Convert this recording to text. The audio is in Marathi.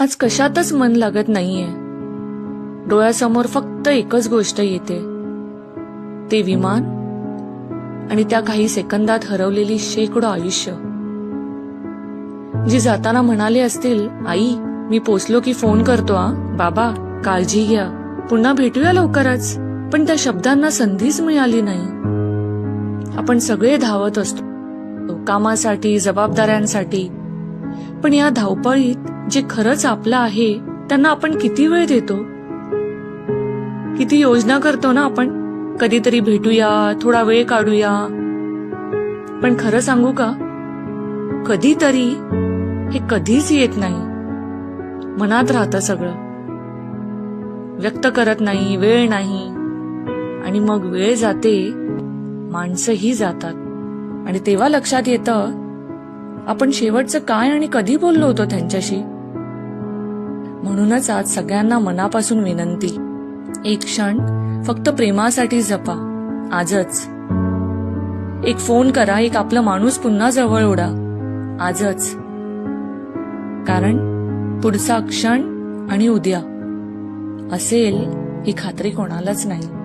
आज कशातच मन लागत नाहीये. डोळ्यासमोर फक्त एकच गोष्ट येते. ते विमान आणि त्या काही सेकंदात हरवलेली शेकडो आयुष्य. जी जाताना म्हणाले असतील आई मी पोचलो की फोन करतो आ? बाबा काळजी घ्या. पुन्हा भेटूया लवकरच. पण त्या शब्दांना संधीच मिळाली नाही. आपण सगळे धावत असतो. कामासाठी जबाबदाऱ्यांसाठी पण या धावपळीत जे खरंच आपलं आहे त्यांना आपण किती वेळ देतो? किती योजना करतो ना आपण? कधीतरी भेटूया थोडा वेळ काढूया. पण खरं सांगू का? कधीतरी हे कधीच येत नाही. मनात राहतं सगळं. व्यक्त करत नाही वेळ नाही. आणि मग वेळ जाते माणसंही जातात. आणि तेव्हा लक्षात येतं आपण शेवटचं काय आणि कधी बोललो होतो त्यांच्याशी? म्हणूनच आज सगळ्यांना मनापासून विनंती. एक क्षण फक्त प्रेमासाठी जपा. आजच. एक फोन करा एक आपला माणूस पुन्हा जवळ ओढा आजच. कारण पुढचा क्षण आणि उद्या. असेल ही खात्री कोणालाच नाही.